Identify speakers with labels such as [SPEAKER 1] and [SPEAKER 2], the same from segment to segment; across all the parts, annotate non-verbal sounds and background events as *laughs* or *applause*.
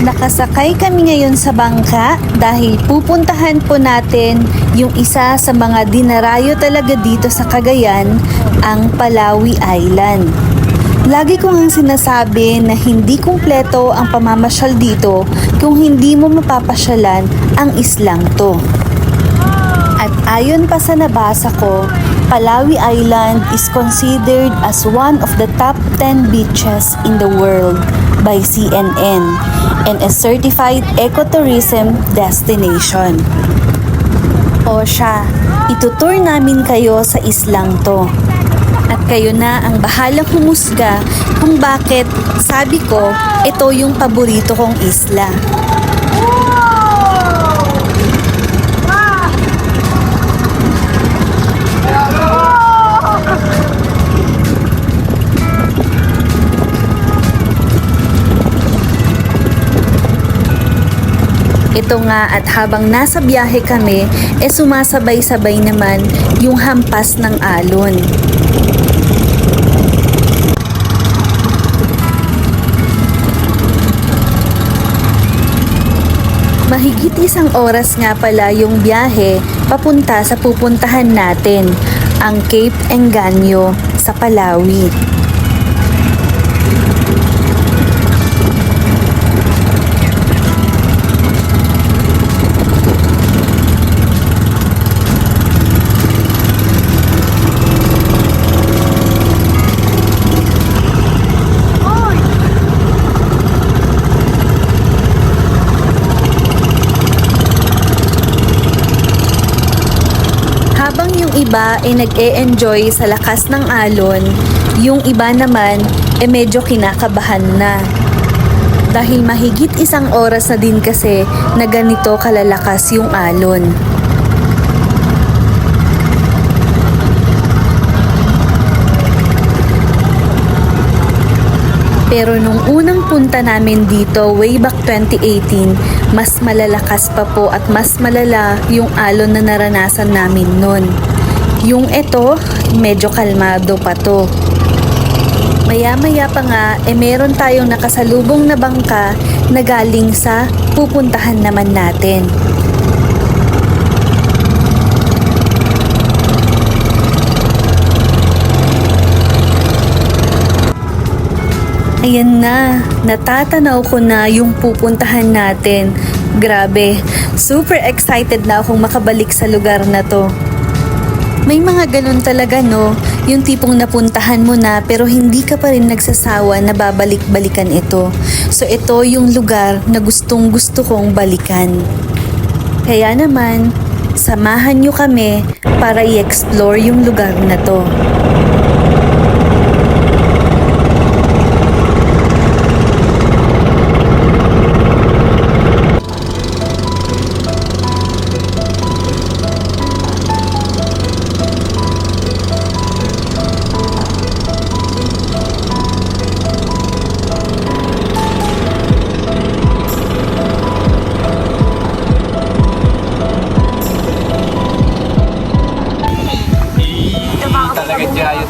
[SPEAKER 1] Nakasakay kami ngayon sa bangka dahil pupuntahan po natin yung isa sa mga dinarayo talaga dito sa Cagayan, ang Palawi Island. Lagi ko nga sinasabi na hindi kumpleto ang pamamasyal dito kung hindi mo mapapasyalan ang islang to. At ayon pa sa nabasa ko, Palawi Island is considered as one of the top 10 beaches in the world by CNN and a certified ecotourism destination. O siya, itutur namin kayo sa islang to. At kayo na ang bahalang humusga kung bakit sabi ko ito yung paborito kong isla. Ito nga at habang nasa biyahe kami, e sumasabay-sabay naman yung hampas ng alon. Mahigit isang oras nga pala yung biyahe papunta sa pupuntahan natin, ang Cape Engaño sa Palawi. Habang yung iba ay nag-e-enjoy sa lakas ng alon, yung iba naman ay medyo kinakabahan na. Dahil mahigit isang oras na din kasi na ganito kalalakas yung alon. Pero nung unang punta namin dito way back 2018, mas malalakas pa po at mas malala yung alon na naranasan namin nun. Yung ito, medyo kalmado pa to. Maya-maya pa nga, eh meron tayong nakasalubong na bangka na galing sa pupuntahan naman natin. Ayan na, natatanaw ko na yung pupuntahan natin. Grabe, super excited na akong makabalik sa lugar na to. May mga ganun talaga no, yung tipong napuntahan mo na pero hindi ka pa rin nagsasawa na babalik-balikan ito. So ito yung lugar na gustong gusto kong balikan. Kaya naman, samahan nyo kami para i-explore yung lugar na to.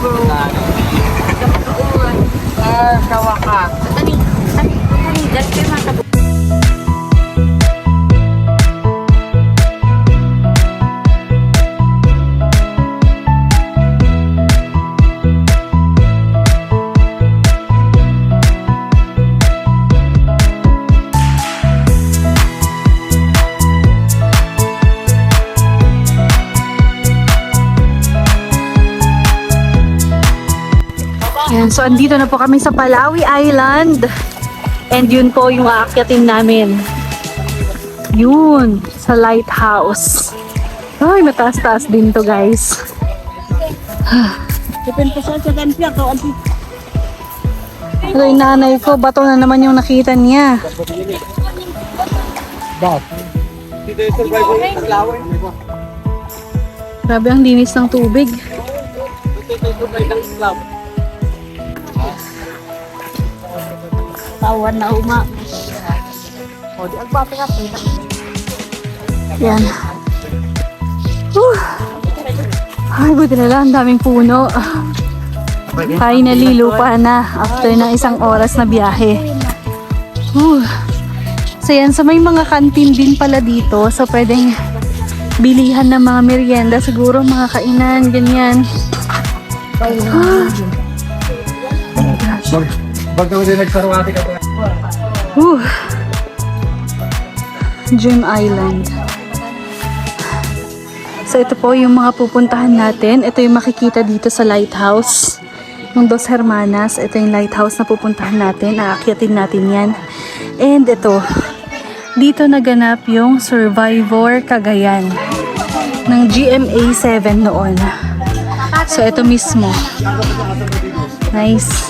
[SPEAKER 2] Yung na Ah, kawakas.
[SPEAKER 3] Tani, tani, tani, gas kayo mga
[SPEAKER 1] so andito na po kami sa Palawi Island. And yun po yung aakyatin namin. Yun, sa lighthouse. Ay, mataas-taas din to guys. *sighs* Ito yung nanay ko, bato na naman yung nakita niya. Grabe ang dinis ng tubig.
[SPEAKER 2] Dito yung survival ng
[SPEAKER 3] Tawan na uma.
[SPEAKER 2] O, di agbato ka.
[SPEAKER 1] Yan. Whew. Ay, buti na lang, ang daming puno. Finally, lupa na after ng isang oras na biyahe. Whew.
[SPEAKER 3] So yan, so may mga kantin din pala dito. So pwedeng bilihan ng mga merienda. Siguro mga kainan, ganyan.
[SPEAKER 2] Bag daw din nagsarwati ka
[SPEAKER 3] Whew. Dream Island. So ito po yung mga pupuntahan natin. Ito yung makikita dito sa lighthouse. Yung Dos Hermanas. Ito yung lighthouse na pupuntahan natin. Aakyatin natin yan. And ito. Dito naganap yung Survivor Cagayan ng GMA 7 noon. So ito mismo. Nice.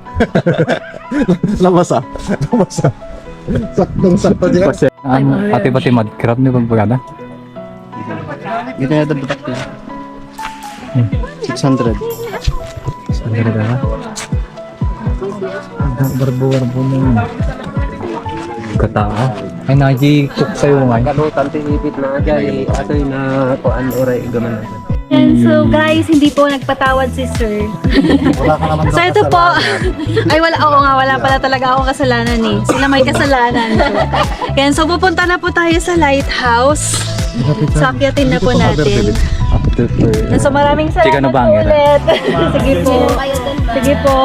[SPEAKER 3] *laughs*
[SPEAKER 4] Labas. Labas ah. Saktong sakto dyan.
[SPEAKER 5] Kasi ang pati-pati mud crab ni bang pagada.
[SPEAKER 4] Gito na dapat ko. 600.
[SPEAKER 5] Ang ganda ka. Barbo-barbo na yun. Katao. Ay, naki-cook sa'yo nga.
[SPEAKER 2] Kalutan tinipit na dyan. Ato yung na kuan oray gaman natin.
[SPEAKER 3] And so guys, hindi po nagpatawad si Sir.
[SPEAKER 4] Wala ka naman *laughs*
[SPEAKER 3] So ito po, ay wala, oo nga, wala pala talaga akong kasalanan eh. Sila may kasalanan. Yan, so pupunta na po tayo sa lighthouse. So akyatin na po natin.
[SPEAKER 5] After for
[SPEAKER 3] And so maraming
[SPEAKER 5] Chika
[SPEAKER 3] salamat
[SPEAKER 5] na
[SPEAKER 3] po
[SPEAKER 5] banger,
[SPEAKER 3] ulit. *laughs* Sige po. Sige po.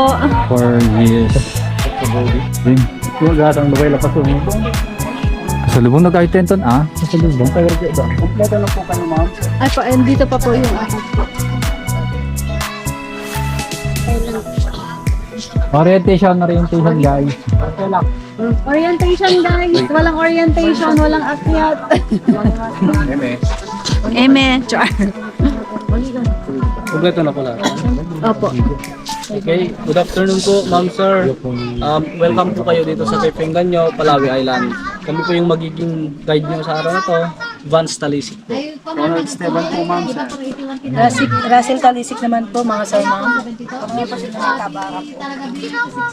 [SPEAKER 5] four years. *laughs* Ding.
[SPEAKER 4] Kung gatang lubay lapas mo.
[SPEAKER 5] Kasalubong na kahit tenton ah. Kasalubong.
[SPEAKER 2] Kompleto lang po kayo, ma'am.
[SPEAKER 3] Ay po, and dito pa po yung ako.
[SPEAKER 5] Orientation, orientation guys.
[SPEAKER 2] Okay lang.
[SPEAKER 3] Orientation guys. Walang orientation, walang akyat. *laughs*
[SPEAKER 2] Eme.
[SPEAKER 3] Eme, char.
[SPEAKER 2] Kompleto na pala.
[SPEAKER 3] Opo.
[SPEAKER 2] Okay, good afternoon po, ma'am sir. Um, welcome po kayo dito sa Pepengganyo, Palawi Island. Kami po yung magiging guide nyo sa araw na to, Vance Talisik po. Ronald Esteban po, ma'am sir.
[SPEAKER 6] Russell, Russell Talisik naman po mga sir mga.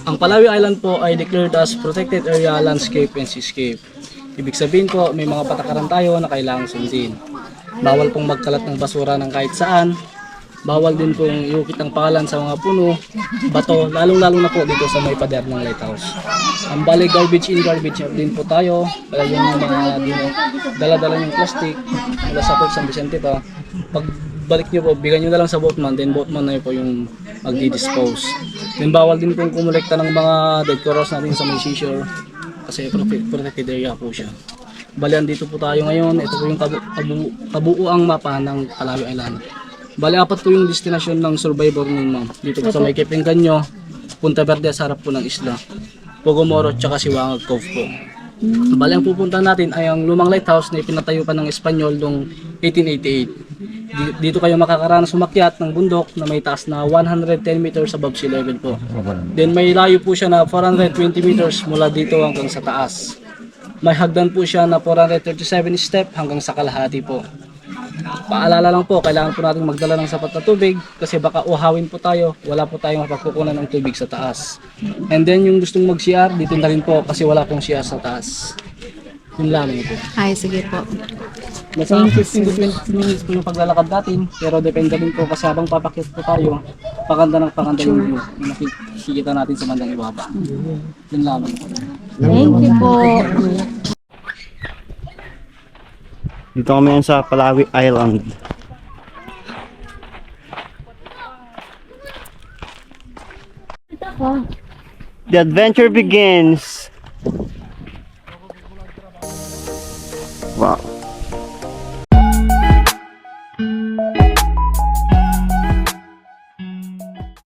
[SPEAKER 2] Ang Palawi Island po ay declared as protected area landscape and seascape. Ibig sabihin po, may mga patakaran tayo na kailangang sundin. Bawal pong magkalat ng basura ng kahit saan. Bawal din pong iukit ang pangalan sa mga puno, bato, lalong-lalong na po dito sa may pader ng lighthouse. Ang bali garbage in, garbage out din po tayo. Kaya yung mga dala-dala yung plastic mula sa Port San Vicente pa. Pag balik nyo po, bigyan nyo na lang sa boatman, then boatman na yun po yung magdi-dispose. Then bawal din pong kumulekta ng mga dead natin sa may seashore kasi prote- protected area po siya. Bali, dito po tayo ngayon. Ito po yung kabu- kabu- kabuuang mapa ng Palawi Island. Bali, apat po yung destinasyon ng survivor nun, ma'am. Dito po sa may Kepingganyo, Punta Verde sa harap po ng isla. Pogomoro, tsaka Siwangag Cove po. Bali, ang pupunta natin ay ang lumang lighthouse na ipinatayo pa ng Espanyol noong 1888. Di- Dito kayo makakaranas sumakyat ng bundok na may taas na 110 meters above sea level po. Then may layo po siya na 420 meters mula dito hanggang sa taas. May hagdan po siya na 437 step hanggang sa kalahati po. Paalala lang po, kailangan po natin magdala ng sapat na tubig kasi baka uhawin po tayo, wala po tayong mapagkukunan ng tubig sa taas. And then yung gustong mag-CR, dito na rin po kasi wala pong CR sa taas. Yun lamang po.
[SPEAKER 3] Ay, sige po.
[SPEAKER 2] Nasa 15 to 20 minutes po yung paglalakad natin, pero depende rin po kasi habang papakyat po tayo, paganda ng paganda yung view, yung nakikita natin sa bandang ibaba. Yun lamang po.
[SPEAKER 3] Thank you po.
[SPEAKER 4] Dito kami sa Palawi Island. The adventure begins.